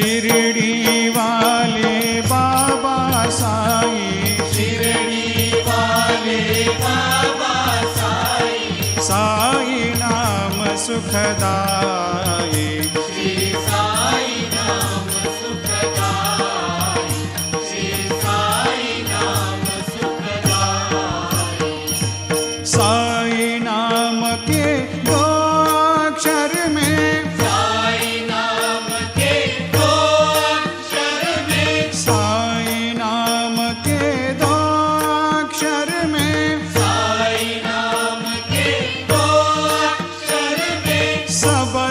शिरडी वाले बाबा साई। शिरडी वाले बाबा साईं साईं नाम सुखदाई साई नाम के दो अक्षर में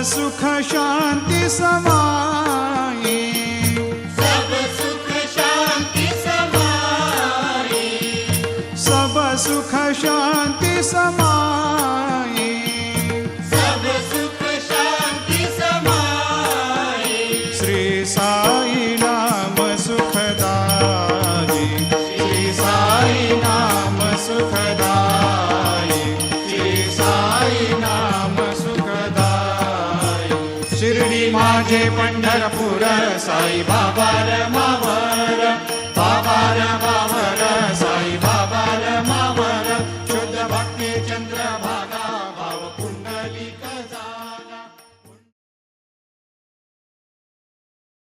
सुख शांति समाये सब सुख शांति समाये सब सुख शांति समाये सब सुख शांति समाये श्री साई नाम सुखदाई श्री साई नाम सुख शिर्डी माझे पंढरपूर साई बाबा रम